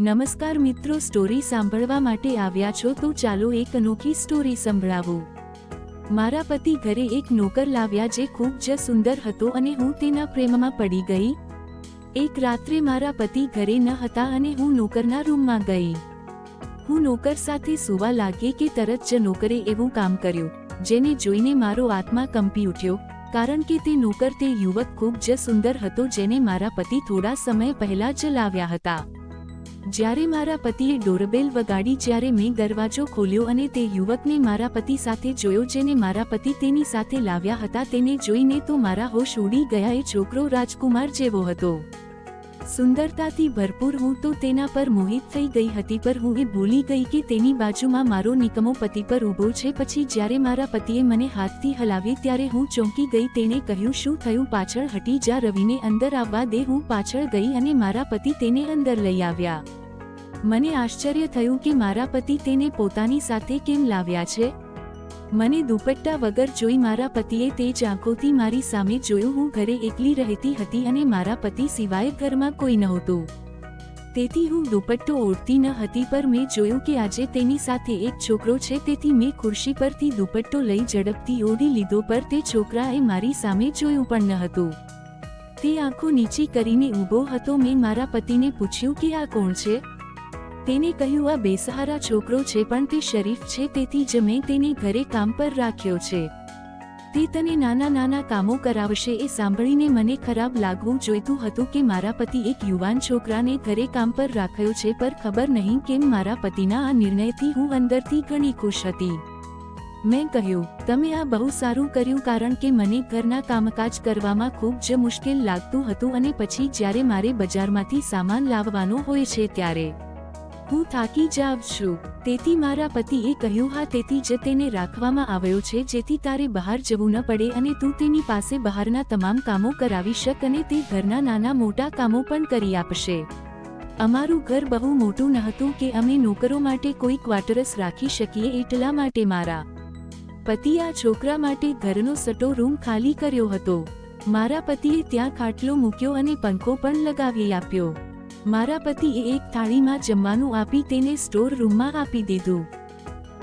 નમસ્કાર મિત્રો, સ્ટોરી સાંભળવા માટે આવ્યા છો તો ચાલો એક અનોખી સ્ટોરી સંભળાવું. મારા પતિ ઘરે એક નોકર લાવ્યા જે ખૂબ જ સુંદર હતો અને હું તેના પ્રેમમાં પડી ગઈ. એક રાત્રે મારા પતિ ઘરે ન હતા અને હું નોકરના રૂમમાં ગઈ. હું નોકર સાથે સૂવા લાગી કે તરત જ નોકરે એવું કામ કર્યું, જેને જોઈને મારો આત્મા કંપી ઉઠ્યો, કારણ કે તે નોકર તે યુવક ખૂબ જ સુંદર હતો જેને મારા પતિ થોડા સમય પહેલા જ લાવ્યા હતા. જ્યારે મારા પતિએ ડોરબેલ વગાડી જ્યારે મેં દરવાજો ખોલ્યો અને તે યુવકને મારા પતિ સાથે જોયો જેને મારા પતિ તેની સાથે લાવ્યા હતા તેને જોઈને તો મારા હોશ ઉડી ગયા એ છોકરો રાજકુમાર જેવો હતો. સુંદરતાથી ભરપૂર હું તો તેના પર મોહિત થઈ ગઈ હતી, પર હું એ ભૂલી ગઈ કે તેની બાજુમાં મારો નિકમો પતિ પર ઊભો છે. પછી જ્યારે મારા પતિએ મને હાથથી હલાવી ત્યારે હું ચોંકી ગઈ, તેણે કહ્યું, શું થયું? પાછળ હટી જા રવિને, અંદર આવવા દે. હું પાછળ ગઈ અને મારા પતિ તેને અંદર લઈ આવ્યા. મને આશ્ચર્ય થયું કે મારા પતિ તેને પોતાની સાથે કેમ લાવ્યા છે? મને દુપટ્ટા વગર જોઈ મારા પતિએ તે જ આંખોથી મારી સામે જોયું, હું ઘરે એકલી રહેતી હતી અને મારા પતિ સિવાય ઘરમાં કોઈ નહોતું. તેથી હું દુપટ્ટો ઓઢતી ન હતી, પર મેં જોયું કે આજે તેની સાથે એક છોકરો છે, તેથી મેં ખુરશી પરથી દુપટ્ટો લઈ ઝડપથી ઓઢી લીધો, પર તે છોકરાએ મારી સામે જોયું પણ ન હતું. તે આંખો નીચી કરીને ઊભો હતો, મેં મારા પતિને પૂછ્યું કે આ કોણ છે? તેને કહ્યું, આ બેસહારા છોકરો છે, પણ તે શરીફ છે, તેથી જ મેં તેને ઘરે કામ પર રાખ્યો છે. તે તને નાના નાના કામો કરાવશે. એ સાંભળીને મને ખરાબ લાગવું જોઈતું હતું કે મારા પતિ એક યુવાન છોકરાને ઘરે કામ પર રાખ્યો છે, પર ખબર નહીં કેમ મારા પતિના આ નિર્ણયથી હું અંદરથી ઘણી ખુશ હતી. મેં કહ્યું, તમે આ બહુ સારું કર્યું કારણ કે મને ઘરના કામકાજ કરવામાં ખૂબ જ મુશ્કેલ લાગતું હતું અને પછી જ્યારે મારે બજારમાંથી સામાન લાવવાનો હોય છે ત્યારે હું થાકી જાવ છું. તેથી મારા પતિએ કહ્યું, હા, તેથી જ તેને રાખવામાં આવ્યો છે, જેથી તારે બહાર જવું ન પડે અને તું તેની પાસે બહારના તમામ કામો કરાવી શક અને તે ઘરના નાના મોટા કામો પણ કરી આપશે. અમારું ઘર બહુ મોટું નહોતું કે અમે નોકરો માટે કોઈ ક્વાર્ટરસ રાખી શકીએ એટલા માટે મારા પતિ આ છોકરા માટે ઘરનો સટો રૂમ ખાલી કર્યો હતો. મારા પતિએ ત્યાં ખાટલો મૂક્યો અને પંખો પણ લગાવી આપ્યો. મારા પતિએ એક થાળીમાં જમવાનું આપી તેને સ્ટોર રૂમમાં આપી દીધું.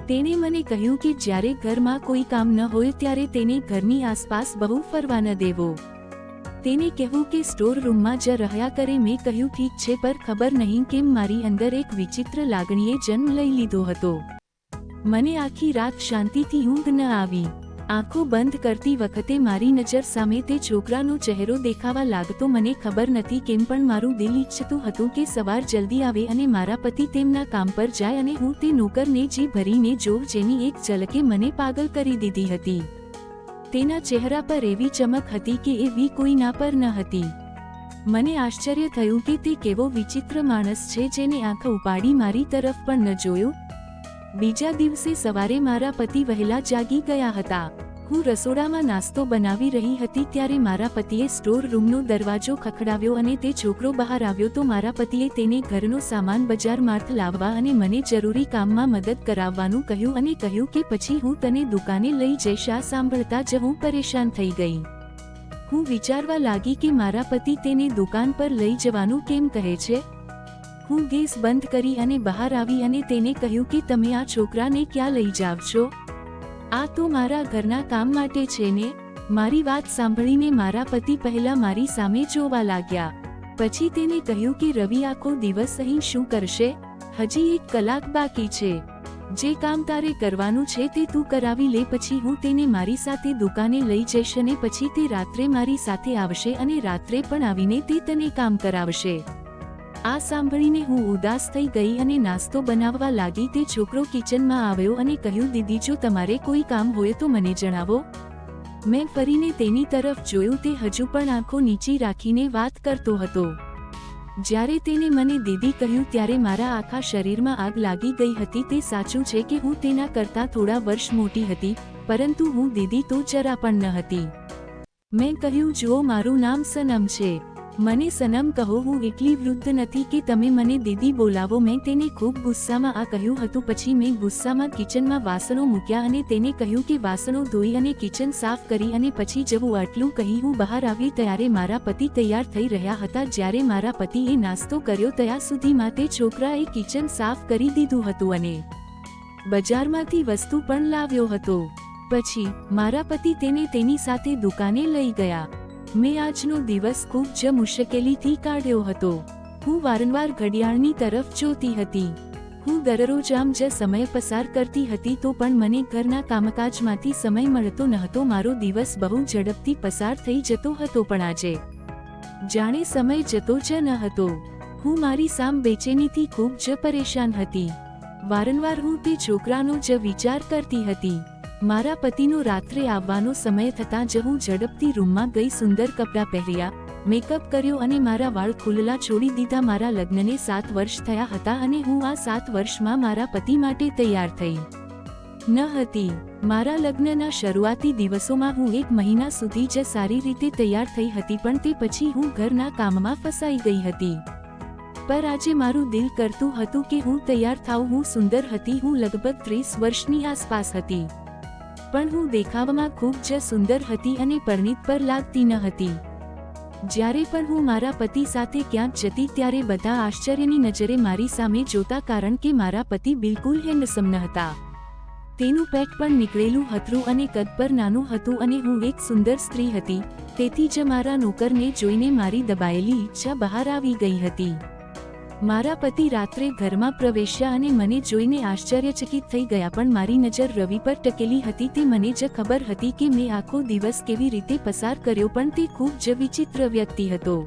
તેણે મને કહ્યું કે જ્યારે ઘરમાં કોઈ કામ ન હોય ત્યારે તેને ઘરની આસપાસ બહુ ફરવા ન દેવો. તેને કહેવું કે સ્ટોર રૂમમાં જ રહ્યા કરે મેં કહ્યું ઠીક છે પર ખબર નહીં કેમ મારી અંદર એક વિચિત્ર લાગણીએ જન્મ લઈ લીધો હતો. મને આખી રાત શાંતિથી ઊંઘ ન આવી. આંખો બંધ કરતી વખતે મારી નજર સામે તે છોકરાનો ચહેરો દેખાવા લાગતો મને ખબર નથી કેમ પણ મારું દિલ ઈચ્છતું હતું કે સવાર જલ્દી આવે અને મારા પતિ તેમના કામ પર જાય અને હું તે નોકરને જી ભરીને જોઉં જેની એક ઝલકે મને પાગલ કરી દીધી હતી. તેના ચહેરા પર એવી ચમક હતી કે એવી કોઈના પર ન હતી. મને આશ્ચર્ય થયું કે તે કેવો વિચિત્ર માણસ છે જેને આંખ ઉપાડી મારી તરફ પણ ન જોયું બીજા દિવસે સવારે મારા પતિ વહેલા જાગી ગયા હતા. હું રસોડામાં નાસ્તો બનાવી રહી હતી ત્યારે મારા પતિએ સ્ટોર રૂમનો દરવાજો ખખડાવ્યો અને તે છોકરો બહાર આવ્યો તો મારા પતિએ તેને ઘરનો સામાન બજાર માર્થ લાવવા અને મને જરૂરી કામમાં મદદ કરાવવાનું કહ્યું અને કહ્યું કે પછી હું તને દુકાને લઈ જઈશ, આ સાંભળતા જ હું પરેશાન થઈ ગઈ. હું વિચારવા લાગી કે મારા પતિ તેને દુકાન પર લઈ જવાનું કેમ કહે છે? હું ગેસ બંધ કરી અને બહાર આવી અને તેને કહ્યું કે તમે આ છોકરાને ક્યાં લઈ જાવ છો? આ તો મારા ઘરના કામ માટે છે ને? મારી વાત સાંભળીને મારા પતિ પહેલા મારી સામે જોવા લાગ્યા. પછી તેને કહ્યું કે રવિ આખો દિવસ અહીં શું કરશે? હજી એક કલાક બાકી છે. જે કામ તારે કરવાનું છે તે તું કરાવી લે, પછી હું તેને મારી સાથે દુકાને લઈ જઈશ અને પછી તે રાત્રે મારી સાથે આવશે અને રાત્રે પણ આવીને તે તને કામ કરાવશે. આ સાંભળીને હું ઉદાસ થઈ ગઈ અને નાસ્તો બનાવવા લાગી તે છોકરો કિચનમાં આવ્યો અને કહ્યું, દીદી, જો તમારે કોઈ કામ હોય તો મને જણાવો. મેં ફરીને તેની તરફ જોયું, તે હજુ પણ આંખો નીચી રાખીને વાત કરતો હતો. જ્યારે તેને મને, દીદી, કહ્યું, ત્યારે મારા આખા શરીરમાં આગ લાગી ગઈ હતી. તે સાચું છે કે હું તેના કરતાં થોડા વર્ષ મોટી હતી, પરંતુ હું દીદી તો જરા પણ ન હતી. મેં કહ્યું, જુઓ, મારું નામ સનમ છે. મને સનમ કહો, હું એટલી વૃદ્ધ નથી કે તમે મને દીદી બોલાવો. મેં તેને ખૂબ ગુસ્સામાં આ કહ્યું હતું. પછી મેં ગુસ્સામાં કિચનમાં વાસણો મૂક્યા અને તેને કહ્યું કે વાસણો ધોઈ અને કિચન સાફ કરી અને પછી જવું. આટલું કહી હું બહાર આવી ત્યારે મારા પતિ તૈયાર થઈ રહ્યા હતા. જ્યારે મારા પતિએ નાસ્તો કર્યો ત્યાં સુધીમાં તે છોકરાએ કિચન સાફ કરી દીધું હતું અને બજારમાંથી વસ્તુ પણ લાવ્યો હતો. પછી મારા પતિ તેને તેની સાથે દુકાને લઈ ગયા. મેં આજનો દિવસ ખૂબ જ મુશ્કેલીથી કાઢ્યો હતો. હું વારંવાર ઘડિયાળની તરફ જોતી હતી. હું દરરોજ આમ જ સમય પસાર કરતી હતી તો પણ મને ઘરના કામકાજમાંથી સમય મળતો ન હતો મારો દિવસ બહુ ઝડપથી પસાર થઈ જતો હતો પણ આજે જાણે સમય જતો જ ન હતો. હું મારી સામ બેચેનીથી ખૂબ જ પરેશાન હતી. વારંવાર હું તે છોકરાનો જ વિચાર કરતી હતી. મારા પતિનો રાત્રે આવવાનો સમય થતાં જ હું ઝડપથી રૂમમાં ગઈ સુંદર કપડાં પહેર્યા મેકઅપ કર્યો અને મારા વાળ ખુલ્લા છોડી દીધા. મારા લગ્નને સાત વર્ષ થયા હતા અને હું આ સાત વર્ષમાં મારા પતિ માટે તૈયાર થઈ. ન હતી. મારા લગ્નના શરૂઆતી દિવસોમાં હું એક મહિના સુધી જ સારી રીતે તૈયાર થઈ હતી પણ તે પછી હું ઘરના કામમાં ફસાઈ ગઈ હતી. પર આજે મારું દિલ કરતું હતું કે હું તૈયાર થાઉં. હું સુંદર હતી. હું લગભગ ત્રીસ વર્ષની આસપાસ હતી. પણ હું દેખાવમાં ખૂબ જ સુંદર હતી અને પરણિત પર લાગતી ન હતી. જ્યારે પણ હું મારા પતિ સાથે ક્યાંક જતી ત્યારે બધા આશ્ચર્યની નજરે મારી સામે જોતા કારણ કે મારા પતિ બિલકુલ હેન્ડસમ ન હતા. તેનું પેટ પણ નીકળેલું હતું અને કદ પર નાનું હતું અને હું એક સુંદર સ્ત્રી હતી, તેથી જ મારા નોકરને જોઈને મારી દબાયેલી ઈચ્છા બહાર આવી ગઈ હતી. મારા પતિ રાત્રે ઘરમાં પ્રવેશ્યા અને મને જોઈને આશ્ચર્યચકિત થઈ ગયા, પણ મારી નજર રવિ પર ટકેલી હતી તે મને જ ખબર હતી કે મેં આખો દિવસ કેવી રીતે પસાર કર્યો, પણ તે ખૂબ જ વિચિત્ર વ્યક્તિ હતો.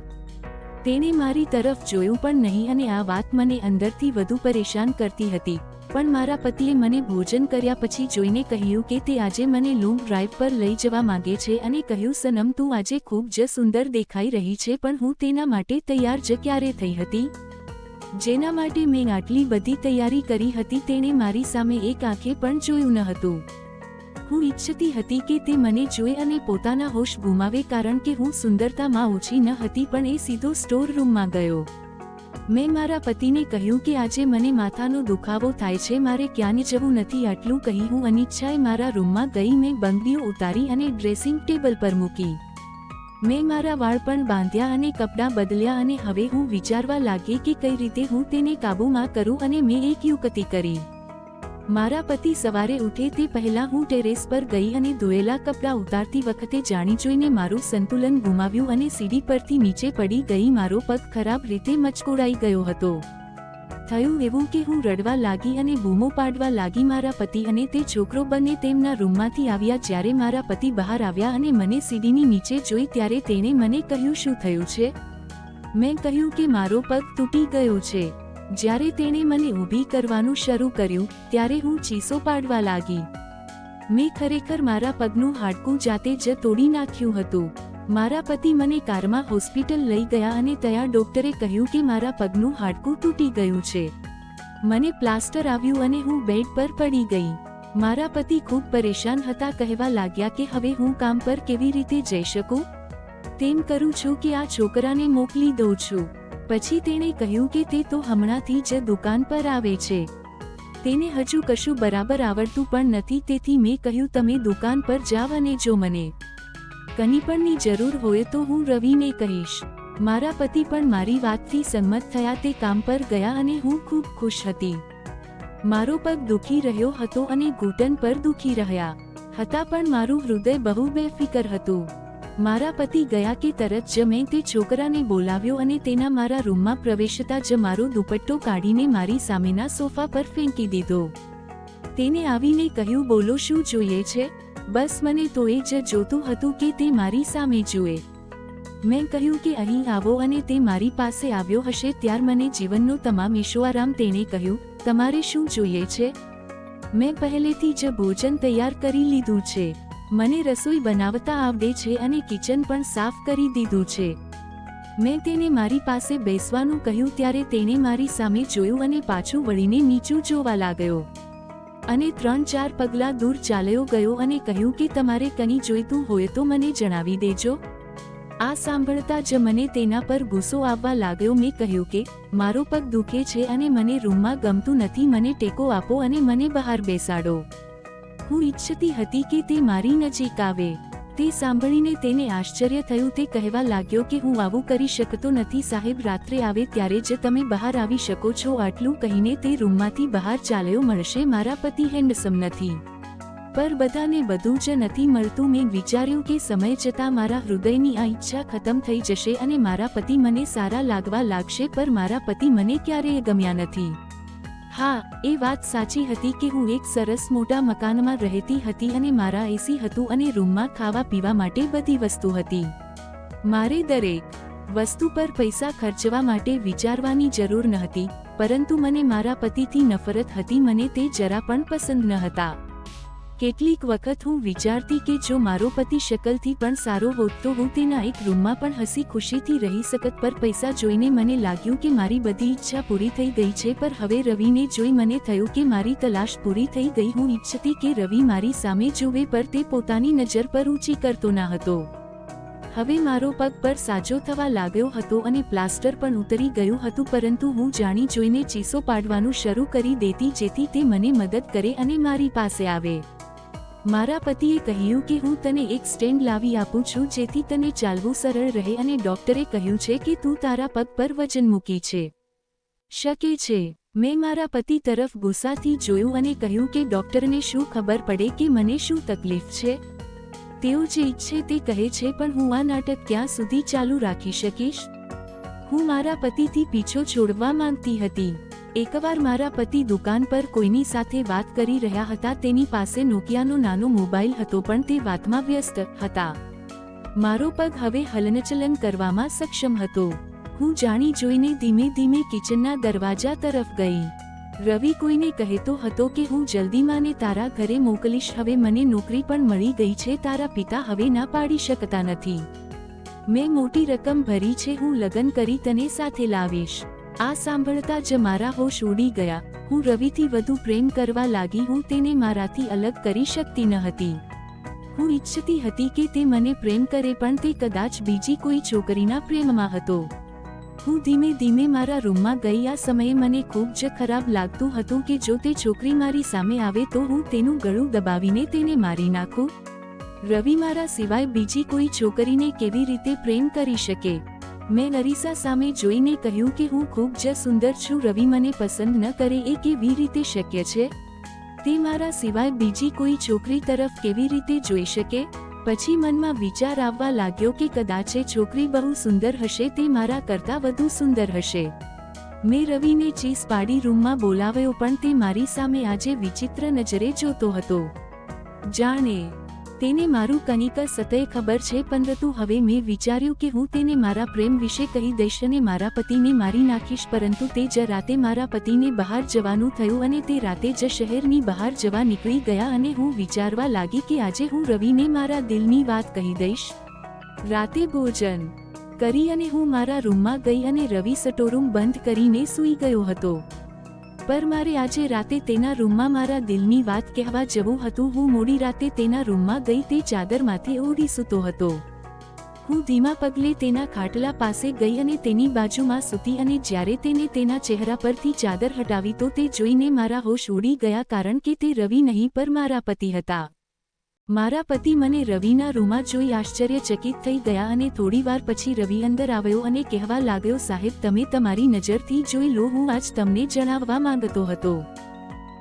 તેણે મારી તરફ જોયું પણ નહીં અને આ વાત મને અંદરથી વધુ પરેશાન કરતી હતી. પણ મારા પતિએ મને ભોજન કર્યા પછી જોઈને કહ્યું કે તે આજે મને લોંગ ડ્રાઈવ પર લઈ જવા માંગે છે અને કહ્યું, સનમ, તું આજે ખૂબ જ સુંદર દેખાઈ રહી છે, પણ હું તેના માટે તૈયાર જ ક્યારે થઈ હતી? જેના માટે મેં આટલી બધી તૈયારી કરી હતી તેણે મારી સામે એક આંખે પણ જોયું ન હતું. હું ઈચ્છતી હતી કે તે મને જોઈ અને પોતાના હોશ ગુમાવે કારણ કે હું સુંદરતામાં ઓછી ન હતી પણ એ સીધો સ્ટોર રૂમમાં ગયો. મેં મારા પતિને કહ્યું કે આજે મને માથાનો દુખાવો થાય છે, મારે ક્યાંય જવું નથી આટલું કહી હું અનિચ્છાએ મારા રૂમમાં ગઈ મેં બંગડીઓ ઉતારી અને ડ્રેસિંગ ટેબલ પર મૂકી. મેં મારા વાળ પણ બાંધ્યા અને કપડાં બદલ્યા અને હવે હું વિચારવા લાગી કે કઈ રીતે હું તેને કાબૂમાં કરું અને મેં એક યુકતી કરી. મારા પતિ સવારે ઉઠે તે પહેલા હું ટેરેસ પર ગઈ અને ધોયેલા કપડાં ઉતારતી વખતે જાણી જોઈને મારું સંતુલન ગુમાવ્યું અને સીડી પરથી નીચે પડી ગઈ મારો પગ ખરાબ રીતે મચકોડાઈ ગયો હતો. થયું એવું કે હું રડવા લાગી અને બૂમો પાડવા લાગી મારા પતિ અને તે છોકરો બંને તેમના રૂમમાંથી આવ્યા જ્યારે મારા પતિ બહાર આવ્યા અને મને સીડીની નીચે જોઈ ત્યારે તેણે મને કહ્યું, શું થયું છે? મેં કહ્યું કે મારો પગ તૂટી ગયો છે. જ્યારે તેણે મને ઊભી કરવાનું શરૂ કર્યું, ત્યારે હું ચીસો પાડવા લાગી. મેં ખરેખર મારા પગનું હાડકું જાતે જ તોડી નાખ્યું હતું. મારા પતિ મને કારમાં હોસ્પિટલ લઈ ગયા અને ત્યાં ડોક્ટરે કહ્યું કે મારા પગનું હાડકું તૂટી ગયું છે. મને પ્લાસ્ટર આવ્યું અને હું બેડ પર પડી ગઈ. મારા પતિ ખૂબ પરેશાન હતા કહેવા લાગ્યા કે હવે હું કામ પર કેવી રીતે જઈ શકું? તેમ કરું છું કે આ છોકરાને મોકલી દઉં છું. પછી તેણે કહ્યું કે તે તો હમણાંથી જ દુકાન પર આવે છે. તેને હજુ કશું બરાબર આવડતું પણ નથી તેથી મેં કહ્યું, તમે દુકાન પર જાવ અને જો મને કંઈ જરૂર હોય તો હું રવિને કહીશ. મારા પતિ પણ મારી વાતથી સંમત થયા તે કામ પર ગયા અને હું ખૂબ ખુશ હતી. મારો પગ દુખી રહ્યો હતો અને ઘૂંટણ પર દુખી રહ્યા. હતા પણ મારું હૃદય બહુ બેફિકર હતું. મારા પતિ ગયા કે તરત જ મેં તે છોકરાને બોલાવ્યો અને તેના મારા રૂમમાં પ્રવેશતા જ મારો દુપટ્ટો કાઢીને મારી સામેના સોફા પર ફેંકી દીધો. તેને આવીને કહ્યું, બોલો, શું જોઈએ છે? બસ મને તો એ જ જોતું હતું કે તે મારી સામે જુએ. મેં કહ્યું કે અહીં આવો અને તે મારી પાસે આવ્યો હશે ત્યાર મને જીવનનો તમામ ઈશ્વરામ તેણે કહ્યું, તમારે શું જોઈએ છે? મેં પહેલેથી જ ભોજન તૈયાર કરી લીધું છે. મને રસોઈ બનાવતા આવડે છે અને કિચન પણ સાફ કરી દીધું છે. મેં તેને મારી પાસે બેસવાનું કહ્યું ત્યારે તેણે મારી સામે જોયું અને પાછું વળીને નીચું જોવા લાગ્યો. અને ત્રણ ચાર પગલાં દૂર ચાલ્યો ગયો અને કહ્યું કે તમારે કંઈ જોઈતું હોય તો મને જણાવી દેજો. આ સાંભળતા જ મને તેના પર ગુસ્સો આવવા લાગ્યો. મેં કહ્યું કે, મારો પગ દુખે છે અને મને રૂમમાં ગમતું નથી, મને ટેકો આપો અને મને બહાર બેસાડો. હું ઈચ્છતી હતી કે તે મારી નજીક આવે. તે સાંભળીને તેને આશ્ચર્ય થયું. તે કહેવા લાગ્યો કે હું આવું કરી શકતો નથી સાહેબ, રાત્રે આવે ત્યારે જ તમે બહાર આવી શકો છો. આટલું કહીને તે રૂમમાંથી બહાર ચાલ્યો. મળશે મારા પતિ હેન્ડસમ નથી. પર બધાને બધું જ નથી મળતું. મેં વિચાર્યું કે સમય જતાં મારા હૃદયની આ ઈચ્છા ખતમ થઈ જશે અને મારા પતિ મને સારા લાગવા લાગશે, પર મારા પતિ મને ક્યારેય ગમ્યા નથી. હા, એ વાત સાચી હતી કે હું એક સરસ મોટા મકાનમાં રહેતી હતી અને મારા એસી હતું અને રૂમમાં ખાવા પીવા માટે બધી વસ્તુ હતી. મારે દરેક વસ્તુ પર પૈસા ખર્ચવા માટે વિચારવાની જરૂર ન હતી પરંતુ મને મારા પતિથી નફરત હતી, મને તે જરા પણ પસંદ ન હતા કેટલીક વખત હું વિચારતી કે જો મારો પતિ શકલથી પણ સારો હોત તો હું તેના એક રૂમમાં પણ હસી ખુશીથી રહી શકત પર પૈસા જોઈને મને લાગ્યું કે મારી બધી ઈચ્છા પૂરી થઈ ગઈ છે પર હવે રવિને જોઈ મને થયું કે મારી તલાશ પૂરી થઈ ગઈ. હું ઈચ્છતી કે રવિ મારી સામે જુએ પર તે પોતાની નજર પર ઊંચી કરતો ના હતો. હવે મારો પગ પર સાજો થવા લાગ્યો હતો અને પ્લાસ્ટર પણ ઉતરી ગયું હતું પરંતુ હું જાણી જોઈને ચીસો પાડવાનું શરૂ કરી દેતી જેથી તે મને મદદ કરે અને મારી પાસે આવે. મારા પતિએ કહ્યું કે હું તને એક સ્ટેન્ડ લાવી આપું છું જેથી તને ચાલવું સરળ રહે અને ડોક્ટરે કહ્યું છે કે તું તારા પગ પર વજન મૂકી છે. શકે છે. મેં મારા પતિ તરફ ગુસ્સાથી જોયું અને કહ્યું કે ડોક્ટરને શું ખબર પડે કે મને શું તકલીફ છે? તેઓ જે ઈચ્છે તે કહે છે, પણ હું આ નાટક ક્યાં સુધી ચાલુ રાખી શકીશ? હું મારા પતિથી પીછો છોડવા માંગતી હતી. એકવાર મારા પતિ દુકાન પર કોઈની સાથે વાત કરી રહ્યા હતા, તેની પાસે નોકિયાનો નાનો મોબાઈલ હતો પણ તે વાતમાં વ્યસ્ત હતા. મારો પગ હવે હલનચલન કરવામાં સક્ષમ હતો. હું જાણી જોઈને ધીમે ધીમે કિચનના દરવાજા તરફ ગઈ. રવિ કોઈને કહેતો હતો કે, હું જલ્દીમાં ને તારા ઘરે મોકલીશ, હવે મને નોકરી પણ મળી ગઈ છે, તારા પિતા હવે ના પાડી શકતા નથી. મેં મોટી રકમ ભરી છે, હું લગ્ન કરી તને સાથે લાવીશ. આ સાંભળતા જ મારા હોશ ઉડી ગયા. હું રવિથી વધુ પ્રેમ કરવા લાગી હું તેને મારાથી અલગ કરી શકતી ન હતી. હું ઈચ્છતી હતી કે તે મને પ્રેમ કરે પણ તે કદાચ બીજી કોઈ છોકરીના પ્રેમમાં હતો. હું ધીમે ધીમે મારા રૂમમાં ગઈ. આ સમયે મને ખૂબ જ ખરાબ લાગતું હતું કે જો તે છોકરી મારી સામે આવે તો હું તેનું ગળું દબાવીને તેને મારી નાખું. રવિ મારા સિવાય બીજી કોઈ છોકરીને કેવી રીતે પ્રેમ કરી શકે? મેં નરીસા સામે જોઈને કહ્યું કે હું ખૂબ જ સુંદર છું, રવિ મને પસંદ ન કરે એ કેવી રીતે શક્ય છે? તે મારા સિવાય બીજી કોઈ છોકરી તરફ કેવી રીતે જોઈ શકે? પછી મનમાં વિચાર આવવા લાગ્યો કે કદાચ એ છોકરી બહુ સુંદર હશે, તે મારા કરતાં વધુ સુંદર હશે. મેં રવિને ચીસ પાડી રૂમમાં બોલાવ્યો, પણ તે મારી સામે આજે વિચિત્ર નજરે જોતો હતો. જાણે તેને મારું કનિકા સતય ખબર છે પરંતુ હવે મેં વિચાર્યું કે હું તેને મારા પ્રેમ વિશે કહી દઈશ અને મારા પતિને મારી નાખીશ, પરંતુ તે જ રાતે મારા પતિને બહાર જવાનું થયું અને તે રાતે જ શહેરની બહાર જવા નીકળી ગયા અને હું વિચારવા લાગી કે આજે હું રવિને મારા દિલની વાત કહી દઈશ. રાતે ભોજન કરી અને હું મારા રૂમમાં ગઈ અને રવિ સટોરૂમ બંધ કરીને સૂઈ ગયો હતો. પર મારે આજે રાતે તેના રૂમમાં મારા દિલની વાત કહેવા જવું હતું. હું મોડી રાતે તેના રૂમમાં ગઈ તે ચાદરમાંથી ઓઢી સૂતો હતો. હું ધીમા પગલે તેના ખાટલા પાસે ગઈ અને તેની બાજુમાં સૂતી અને જ્યારે તેને તેના ચહેરા પરથી ચાદર હટાવી તો તે જોઈને મારા હોશ ઉડી ગયા કારણ કે તે રવિ નહીં પર મારા પતિ હતા. મારા પતિ મને રવિના રૂમાં જોઈ આશ્ચર્યચકિત થઈ ગયા અને થોડીવાર પછી રવિ અંદર આવ્યો અને કહેવા લાગ્યો, સાહેબ, તમે તમારી નજરથી જોઈ લો, હું આજ તમને જણાવવા માંગતો હતો.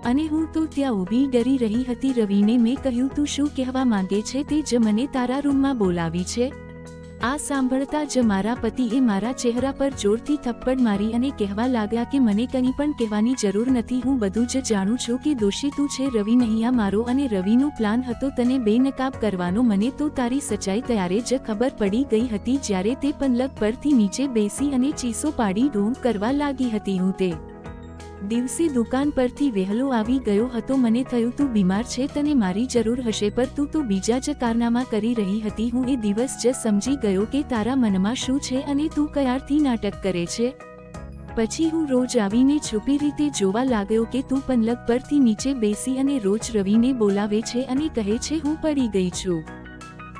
અને હું તો ત્યાં ઊભી ડરી રહી હતી. રવિને મેં કહ્યું, તું શું કહેવા માંગે છે? તે જ મને તારા રૂમમાં બોલાવી છે. આ સાંભળતા જ મારા પતિએ મારા ચહેરા પર જોરથી થપ્પડ મારી અને કહેવા લાગ્યા કે મને કંઈ પણ કહેવાની જરૂર નથી, હું બધું જ જાણું છું કે દોષી તું છે, રવિ નહીં મારો અને રવિનો પ્લાન હતો, તને બેનકાબ કરવાનો, મને તો તારી સચ્ચાઈ ત્યારે જ ખબર પડી ગઈ હતી જ્યારે તે પલક પરથી નીચે બેસી અને ચીસો પાડી ઢોંગ કરવા લાગી હતી હું તે દિવસે દુકાન પરથી વહેલો આવી ગયો હતો. મને થયું તું બીમાર છે, તને મારી જરૂર હશે પર તું તો બીજા જ કારનામા કરી રહી હતી. હું એ દિવસ જ સમજી ગયો કે તારા મનમાં શું છે અને તું કયારથી નાટક કરે છે. પછી હું રોજ આવીને છુપી રીતે જોવા લાગ્યો કે તું પલક પરથી નીચે બેસી અને રોજ રવિને બોલાવે છે અને કહે છે, હું પડી ગઈ છું.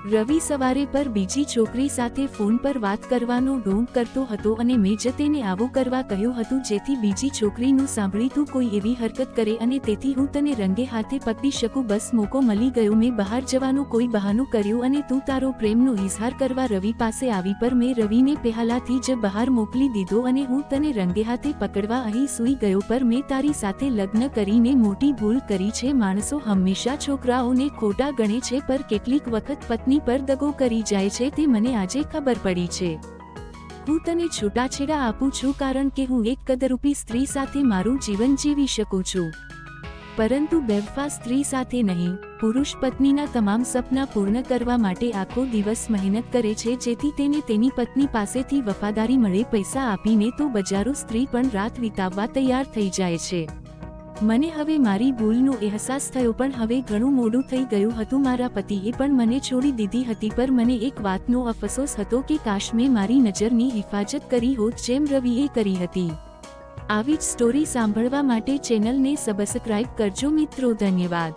રવિ સવારે પર બીજી છોકરી સાથે ફોન પર વાત કરવાનો ઢોંગ કરતો હતો અને મેં જ તેને આવું કરવા કહ્યું હતું જેથી બીજી છોકરીનું સાંભળી તું કોઈ એવી હરકત કરે અને તેથી હું તને રંગે હાથે પકડી શકું. બસ મોકો મળી ગયો. મેં બહાર જવાનું કોઈ બહાનું કર્યું અને તું તારો પ્રેમનો ઇઝહાર કરવા રવિ પાસે આવી પર મેં રવિને પહેલાથી જ બહાર મોકલી દીધો અને હું તને રંગે હાથે પકડવા અહીં સૂઈ ગયો પર મેં તારી સાથે લગ્ન કરીને મોટી ભૂલ કરી છે. માણસો હંમેશા છોકરાઓને ખોટા ગણે છે, પર કેટલીક વખત પત્ની પર દગો કરી જાય છે તે મને આજે ખબર પડી છે. હું તને છૂટાછેડા આપું છું કારણ કે હું એક કદરૂપી સ્ત્રી સાથે મારું જીવન જીવી શકું છું. પરંતુ બેવફા સ્ત્રી સાથે નહીં, પુરુષ પત્નીના તમામ સપના પૂર્ણ કરવા માટે આખો દિવસ મહેનત કરે છે જેથી તેને તેની પત્ની પાસેથી વફાદારી મળે, પૈસા આપીને તો બજારો સ્ત્રી પણ રાત વિતાવવા તૈયાર થઈ જાય છે. મને હવે મારી ભૂલનો અહેસાસ થયો પણ હવે ઘણું મોડું થઈ ગયું હતું મારા પતિએ પણ મને છોડી દીધી હતી પર મને એક વાતનો અફસોસ હતો કે કાશ મેં મારી નજરની હિફાજત કરી હોત જેમ રવિએ કરી હતી. આવી જ સ્ટોરી સાંભળવા માટે ચેનલને સબસ્ક્રાઇબ કરજો મિત્રો, ધન્યવાદ.